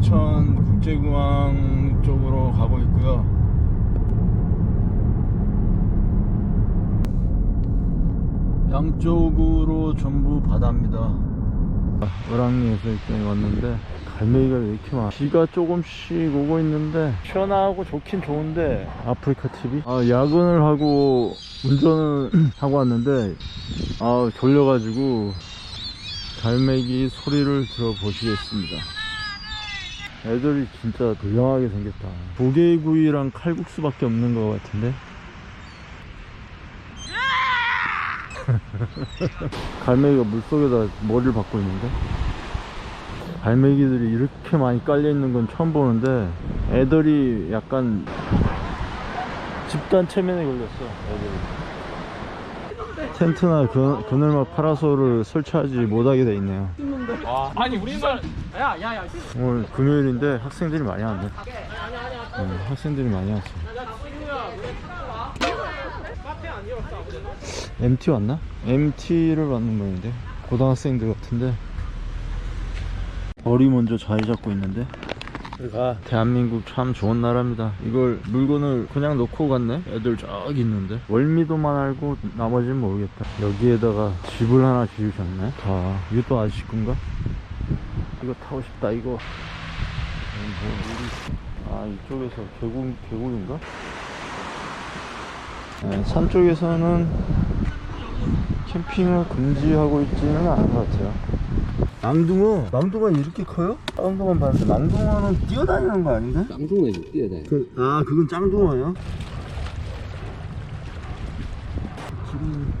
인천 국제공항 쪽으로 가고 있고요. 양쪽으로 전부 바다입니다. 을왕리에서 일정이 왔는데 갈매기가 왜 이렇게 많아? 비가 조금씩 오고 있는데 시원하고 좋긴 좋은데 아프리카 TV 아 야근을 하고 운전을 하고 왔는데 아 졸려가지고 갈매기 소리를 들어보시겠습니다. 애들이 진짜 도양하게 생겼다. 조개구이랑 칼국수밖에 없는 것 같은데. 갈매기가 물속에다 머리를 박고 있는데. 갈매기들이 이렇게 많이 깔려 있는 건 처음 보는데 애들이 약간 집단 체면에 걸렸어. 애들이. 텐트나 그, 그늘막 파라솔을 설치하지 못하게 돼 있네요. 아니 우리말 야야야 오늘 금요일인데 학생들이 많이 왔네. 네, 학생들이 많이 왔어. MT 왔나? MT를 받는 모양인데 고등학생들 같은데 벌이 먼저 자리 잡고 있는데 가 대한민국 참 좋은 나라입니다. 이걸 물건을 그냥 놓고 갔네? 애들 저기 있는데? 월미도만 알고 나머지는 모르겠다. 여기에다가 집을 하나 지으셨네? 다. 이것도 아저씨 건가? 이거 타고 싶다 이거. 뭐, 아 이쪽에서 계곡 계곡인가? 네, 산 쪽에서는 캠핑을 금지하고 있지는 않은 것 같아요. 낭둥어? 낭둥어 이렇게 커요? 낭둥어 봤는데 낭둥어는 뛰어다니는 거 아닌가? 쌍둥이에 뛰어다니. 그, 아 그건 짱둥어예요? 지금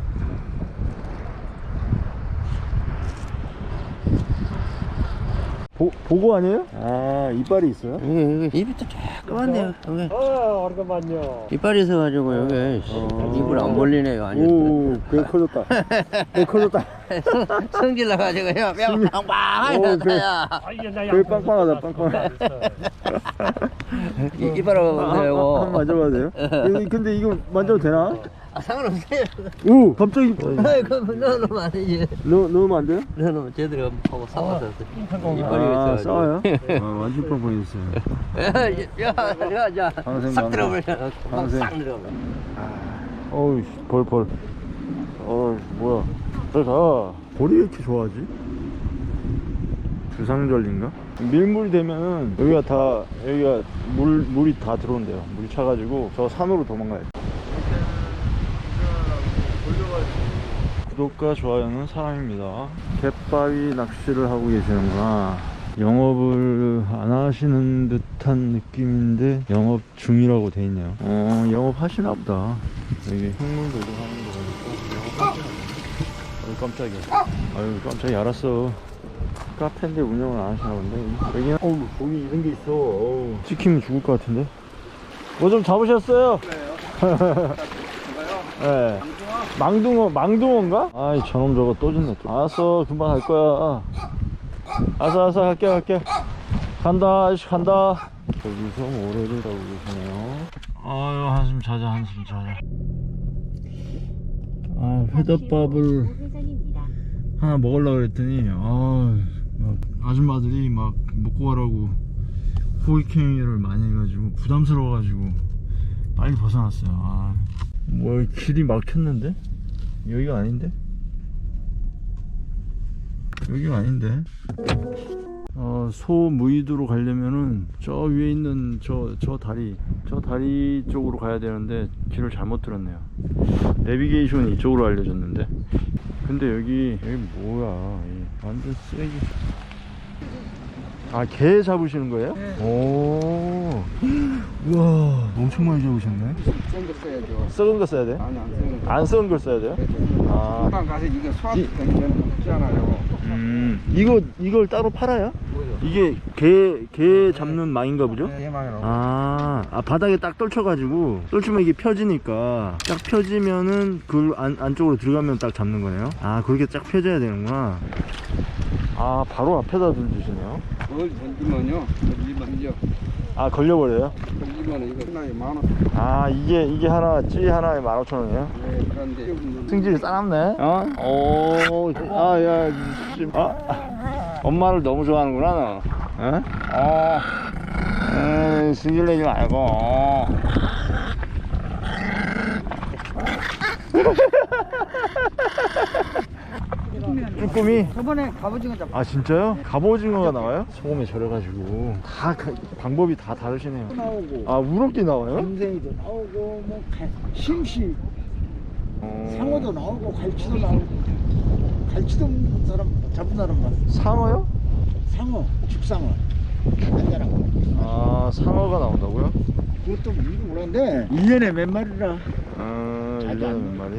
보, 보고 아니에요? 아 이빨이 있어요? 여기, 여기 입이 또 조그만데요. 여기 어 오래간만요 이빨이 있어가지고 여기 어. 입을 안 벌리네요. 아니 오, 배 커졌다. 배 커졌다. 성질 나가지고 그래. 나야. 아이야 나배 빵빵하다, 빵빵. 이빨하고 한, 한 보세요. 만져봐도 돼요? 이- 근데 이거 만져도 되나? 아, 상관없어요. 오, 갑자기 아이, 그거 넣어놓으면 안 되지. 넣, 넣으면 안 돼요? 넣어놓으면 쟤들이 하고 싸워서 이빨이 아, 있어가지고. 싸워요? 아, 완전 뻥뻥했어요. 야, 야, 야, 야, 방생, 싹 방생. 들어버려. 방생. 싹 들어버려. 어우, 씨, 벌, 벌. 어우, 뭐야. 가. 벌이 왜 이렇게 좋아하지? 주상절리인가? 밀물이 되면은 여기가 다, 여기가 물, 물이 다 들어온대요. 물이 차가지고 저 산으로 도망가야 돼. 구독과 좋아요는 사랑입니다. 갯바위 낚시를 하고 계시는구나. 영업을 안 하시는 듯한 느낌인데 영업 중이라고 돼 있네요. 어, 영업 하시나 보다. 여기 흙물들도 하는 거 보니까 영업 하시나 어이 깜짝이야. 아유 깜짝이야 알았어. 카페인데 운영을 안 하시나 본데 여기는 어우 여기 이런 게 있어. 어우, 찍히면 죽을 것 같은데. 뭐 좀 잡으셨어요? 네. 망둥어, 망둥어인가? 아이, 저놈 저거 또 줬네. 또. 알았어, 금방 갈 거야. 알았어, 알았어, 갈게, 갈게. 간다, 아저씨, 간다. 여기서 모래를 하고 계시네요. 아유, 한숨 자자, 한숨 자자. 아, 회덮밥을 하나 먹으려고 그랬더니, 아, 막 아줌마들이 막 먹고 가라고 호객행위를 많이 해가지고 부담스러워가지고 빨리 벗어났어요. 아, 뭐 길이 막혔는데? 여기가 아닌데? 여기가 아닌데? 어, 소무이도로 가려면은 저 위에 있는 저, 저 다리, 저 다리 쪽으로 가야 되는데 길을 잘못 들었네요. 내비게이션이 이쪽으로 알려줬는데. 근데 여기, 여기 뭐야. 이 완전 쓰레기. 아, 개 잡으시는 거예요? 오. 우와, 엄청 많이 잡으셨네. 생거 써야죠. 썩은 거 써야 돼? 아니 안 쓰는 거. 안 썩은 걸 써야 돼요? 아, 금방 가서 이거 수확 이- 되면 없잖아요. 음, 이거, 이걸 따로 팔아요? 이게 개, 개 잡는 망인가 보죠? 대망이라고. 아, 아, 바닥에 딱 떨쳐가지고, 떨치면 이게 펴지니까, 딱 펴지면은, 그 안, 안쪽으로 들어가면 딱 잡는 거네요? 아, 그렇게 딱 펴져야 되는구나. 아, 바로 앞에다 들주시네요. 그걸 던지면요. 던지면요. 아, 걸려버려요? 던지면 이거 하나에 만 원. 아, 이게, 이게 하나, 찌 하나에 15,000원이에요? 네, 그런데 승질이 싸납네. 어? 오, 아, 야, 씨. 아, 엄마를 너무 좋아하는구나, 너. 어? 어. 에이, 승질 내지 말고. 쭈꾸미? 저번에 갑오징어 잡 아 진짜요? 갑오징어가 나와요? 소금에 절여가지고. 다 가- 방법이 다 다르시네요. 나오고. 아 우럭도 나와요? 감생이도 나오고 뭐 가- 심시 어... 상어도 나오고 갈치도 나오고. 갈치도 먹는 사람 잡은 사람만 상어요? 상어 죽상어. 아 상어가 나온다고요? 그것도 모르는데 1년에 몇 마리라. 아 자주 1년에 안몇 마리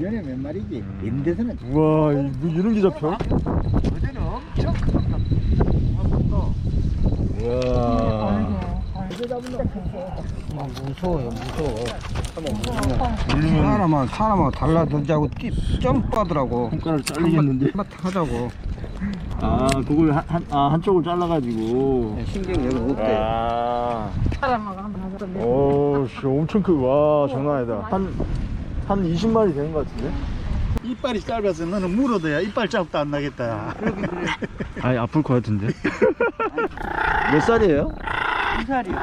1년에 몇 마리지? 이런 데서는 우와 이- 뭐 이런 게 잡혀? 어제는 엄청 컸다. 우와 어제 잡은 거 무서워요 무서워 사람아 사람아 달라들자고 점 빠더라고. 손가락 잘리겠는데? 한번 하자고. 아 그걸 한, 한, 아, 한쪽을 잘라가지고. 신경 여기 없대 아. 사람하고 한번 하던데. 오, 씨, 엄청 크. 와, 장난 아니다. 한, 한 20마리 되는 것 같은데? 이빨이 짧아서 너는 물어도야 이빨 자국도 안 나겠다 아니, 아플 것 같은데? 몇 살이에요? 두 살이요.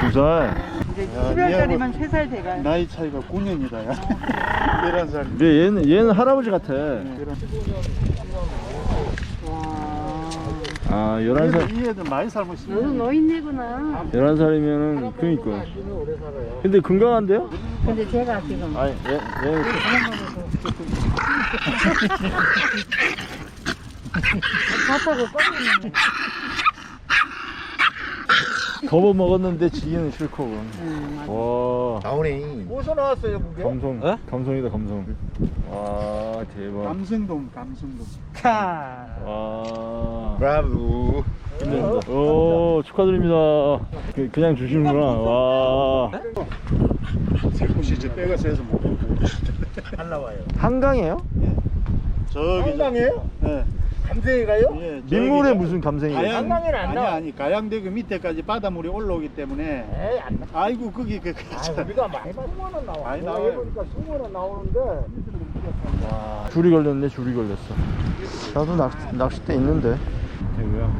두 살. 이제 야, 10월달이면 3살 돼가요. 나이 차이가 9년이다 야 11살 근데 얘는, 얘는 할아버지 같아. 아, 11살. 이 애들 많이 살면 너도 노인네구나. 11살이면은, 그니까. 근데 건강한데요? 근데 제가 지금 아니, 얘, 얘. 밥하고 꺾이는 겁어 먹었는데 지기는 싫고. 음, 와. 나오네 어디서 나왔어요 그게? 감성. 감성이다, 감성. 와, 대박. 감성돔 감성돔 와. 브라보. 오, 축하드립니다. 그, 그냥 주시는구나. 와. 새꼬시 이제 빼가서 해서 먹고 안 나와요 한강이에요? 저기 한강이에요? 네 감생이가요? 예, 저기 민물에 무슨 감생이 가양 아니 아니 가양대교 밑에까지 바닷물이 올라오기 때문에 에이 안 나. 아이고 거기 그 우리가 많이 수모는 나와 많이 나와요 보니까 수모는 나오는데 줄이 걸렸네, 줄이 걸렸어. 나도 낚, 낚싯대 있는데. 되고요.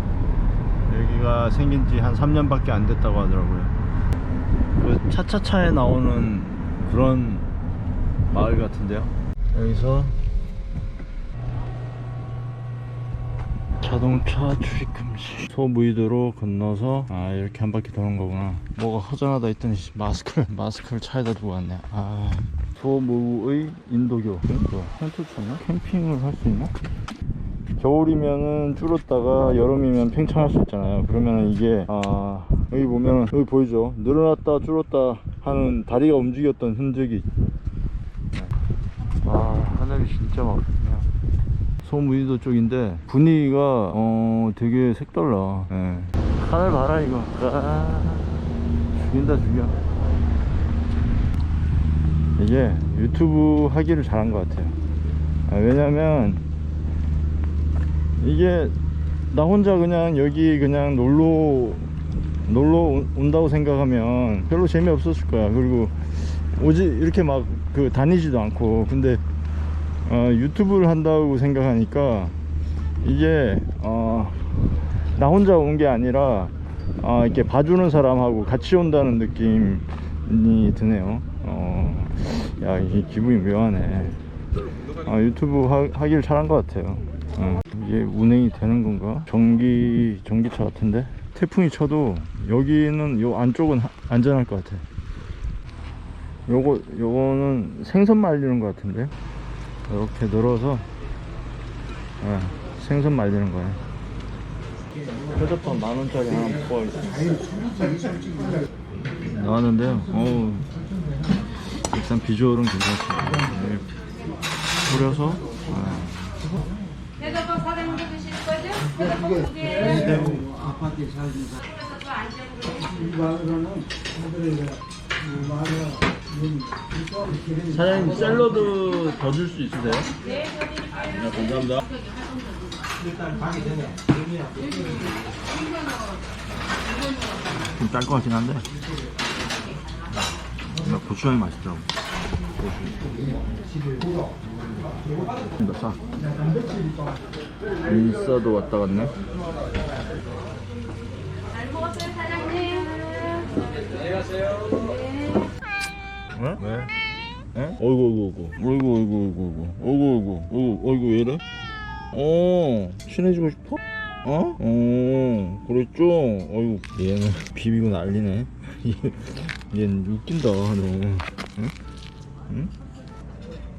여기가 생긴 지 한 3년밖에 안 됐다고 하더라고요. 그 차차차에 나오는 그런 마을 같은데요. 여기서 자동차 출입 금지 소무이도로 건너서 아 이렇게 한 바퀴 도는 거구나 뭐가 허전하다 했더니 씨, 마스크를 마스크를 차에다 두고 왔네 아 소무의 인도교 그러니까 텐트 쳤나? 캠핑을 할 수 있나? 겨울이면은 줄었다가 여름이면 팽창할 수 있잖아요 그러면은 이게 아 여기 보면은 여기 보이죠? 늘어났다 줄었다 하는 다리가 움직였던 흔적이. 네. 와 하늘이 진짜 막 그냥. 소무이도 쪽인데 분위기가 어 되게 색달라. 예. 하늘 봐라 이거. 아, 죽인다 죽여. 이게 유튜브 하기를 잘한 것 같아요. 아, 왜냐면 이게 나 혼자 그냥 여기 그냥 놀러 놀러 온- 온다고 생각하면 별로 재미없었을 거야 그리고 오지 이렇게 막 그 다니지도 않고 근데 어, 유튜브를 한다고 생각하니까 이게 어, 나 혼자 온 게 아니라 어, 이렇게 봐주는 사람하고 같이 온다는 느낌이 드네요. 어, 야, 이게 기분이 묘하네. 아, 유튜브 하, 길 잘한 것 같아요. 어, 이게 운행이 되는 건가? 전기, 전기차 같은데? 태풍이 쳐도 여기는 요 안쪽은 하- 안전할 것 같아. 요거, 요거는 생선 말리는 것 같은데? 이렇게 늘어서 예, 생선 말리는 거예요. 표저판 만 원짜리 하나 가겠습니다. 나왔는데요. 어우, 일단 비주얼은 괜찮습니다. 네, 뿌려서 예. 대답은 사장님도 드실 거죠? 대답은 두 개. 사장님 샐러드 더 줄 수 있으세요? 네, 감사합니다. 좀짤것 같긴 한데. 뭔가 고추장이 맛있더라고 고추 싸 인싸도 왔다 갔네 안녕하세요. 응? 왜? 응? 어이구 어이구 어이구 어이구 어이구 어이구 어이구 어이구 어이구 왜 이래? 어 친해지고 싶어? 어? 어 그랬죠? 어이구 얘는 비비고 난리네 얘는 웃긴다 너 응? 응?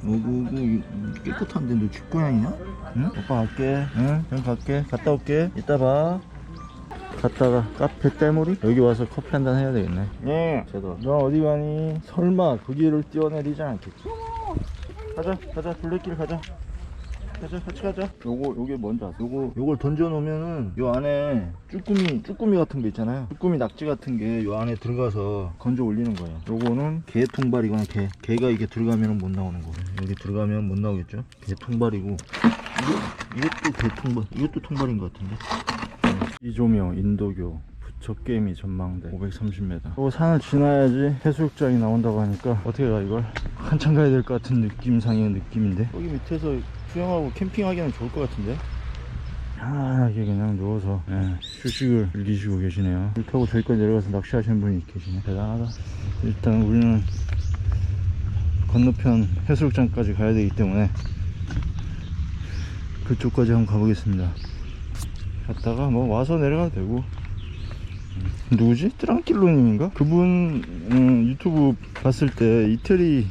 어이구 어이구 깨끗한데 너 집고양이야? 응? 오빠 갈게 응? 형 갈게 갔다 올게 이따 봐 갔다가 카페 때물이 여기 와서 커피 한 잔 해야 되겠네. 네. 제도. 너 어디 가니? 설마 거기를 뛰어내리지 않겠지? 가자, 가자, 둘레길 가자. 가자, 같이 가자. 요거, 요게 뭔지 아세요? 요거, 요걸 던져 놓으면은 요 안에 쭈꾸미, 쭈꾸미 같은 거 있잖아요. 쭈꾸미 낙지 같은 게 요 안에 들어가서 건져 올리는 거예요. 요거는 개 통발이거나 개, 개가 이게 들어가면 못 나오는 거. 여기 들어가면 못 나오겠죠? 개 통발이고. 이거, 이것도 개 통발, 이것도 통발인 것 같은데. 이조명 인도교 부처게임이 전망대 530m 또 산을 지나야지 해수욕장이 나온다고 하니까 어떻게 가 이걸? 한참 가야 될 것 같은 느낌상의 느낌인데? 여기 밑에서 수영하고 캠핑하기는 좋을 것 같은데? 편안하게 그냥 누워서 예, 휴식을 즐기시고 계시네요. 물 타고 저기까지 내려가서 낚시하시는 분이 계시네. 대단하다. 일단 우리는 건너편 해수욕장까지 가야 되기 때문에 그쪽까지 한번 가보겠습니다 갔다가 뭐 와서 내려가도 되고 음, 누구지? 트랑킬로님인가? 그분 음, 유튜브 봤을 때 이태리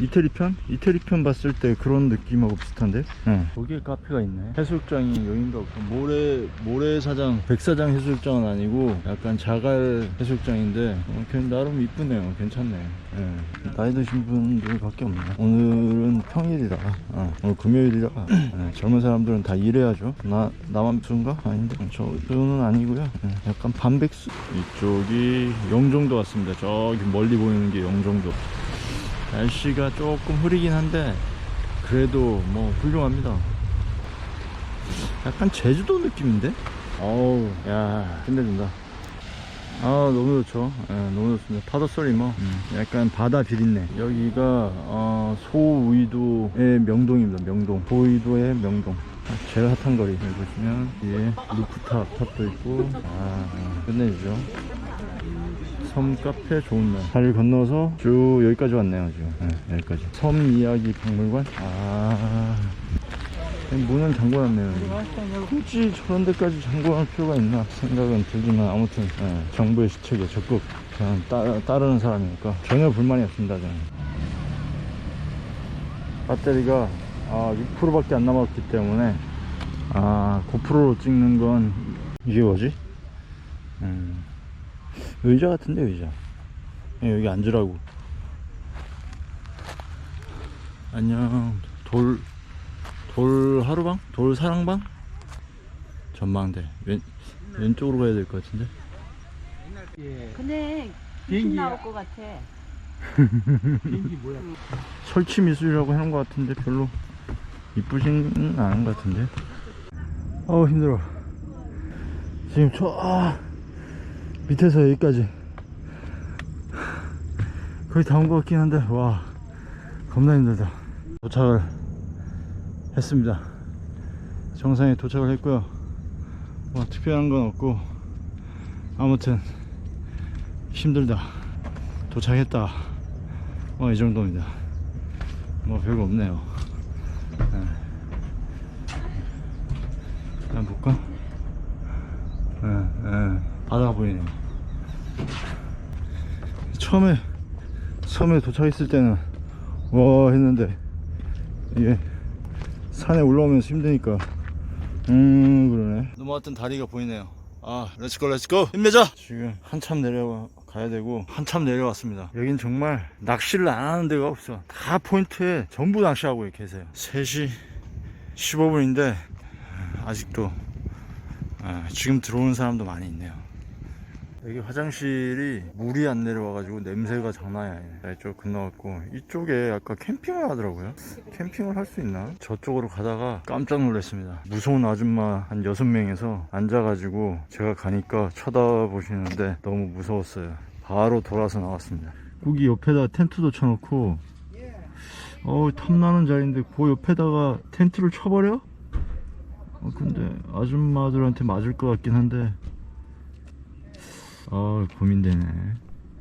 이태리 편? 이태리 편 봤을 때 그런 느낌하고 비슷한데? 네. 거기에 카페가 있네. 해수욕장이 여긴가 보다. 모래 모래사장 백사장 해수욕장은 아니고 약간 자갈 해수욕장인데 어, 걔 나름 이쁘네요. 괜찮네. 예. 나이 드신 분들 밖에 없네. 오늘은 평일이라 어, 오늘 금요일이라 예, 젊은 사람들은 다 일해야죠. 나 나만 순가? 아닌데 저는 아니고요. 예, 약간 반백수? 이쪽이 영종도 같습니다. 저기 멀리 보이는 게 영종도 날씨가 조금 흐리긴 한데 그래도 뭐 훌륭합니다. 약간 제주도 느낌인데? 어우 야 끝내준다. 아 너무 좋죠. 예, 너무 좋습니다. 파도 소리 뭐. 음, 약간 바다 비린내. 여기가 어, 소우이도의 명동입니다 명동. 소우이도의 명동. 아, 제일 핫한 거리. 여기 보시면 뒤에 루프탑 탑도 있고. 아 아, 끝내주죠 섬 카페 좋은 날. 다리를 건너서 쭉 여기까지 왔네요 지금. 네, 여기까지. 섬 이야기 박물관? 아. 문은 잠궈놨네요 굳이 저런 데까지 잠궈놓을 필요가 있나 생각은 들지만 아무튼 예, 정부의 시책에 적극 그냥 따, 따르는 사람이니까 전혀 불만이 없습니다 저는. 배터리가 아, 6%밖에 안 남았기 때문에 아 고프로로 찍는 건 이게 뭐지? 음, 의자 같은데 의자. 예, 여기 앉으라고. 안녕. 돌 돌 하루방? 돌 사랑방? 전망대. 왼, 왼쪽으로 가야 될 것 같은데? 근데 귀신 나올 것 같아. 설치 미술이라고 해놓은 것 같은데 별로 이쁘지는 않은 것 같은데? 어우 힘들어. 지금 저 아, 밑에서 여기까지. 거의 다 온 것 같긴 한데 와 겁나 힘들다. 도착을 했습니다. 정상에 도착을 했고요. 뭐 특별한 건 없고 아무튼 힘들다. 도착했다. 뭐 이 정도입니다. 뭐 별거 없네요. 네. 한번 볼까? 바다가 보이네요. 처음에 섬에 도착했을 때는 와 했는데 이게 산에 올라오면서 힘드니까 음 그러네. 넘어왔던 다리가 보이네요. 아 렛츠고 렛츠고 힘내자. 지금 한참 내려가야 되고 한참 내려왔습니다. 여긴 정말 낚시를 안 하는 데가 없어. 다 포인트에 전부 낚시하고 계세요. 3시 15분인데 아직도 아, 지금 들어오는 사람도 많이 있네요 여기 화장실이 물이 안 내려와가지고 냄새가 장난이 아니네 이쪽 건너갔고 이쪽에 아까 캠핑을 하더라고요. 캠핑을 할 수 있나? 저쪽으로 가다가 깜짝 놀랐습니다. 무서운 아줌마 한 6명에서 앉아가지고 제가 가니까 쳐다보시는데 너무 무서웠어요. 바로 돌아서 나왔습니다. 거기 옆에다 텐트도 쳐놓고 어우 탐나는 자리인데 그 옆에다가 텐트를 쳐버려? 어, 근데 아줌마들한테 맞을 것 같긴 한데 아 고민되네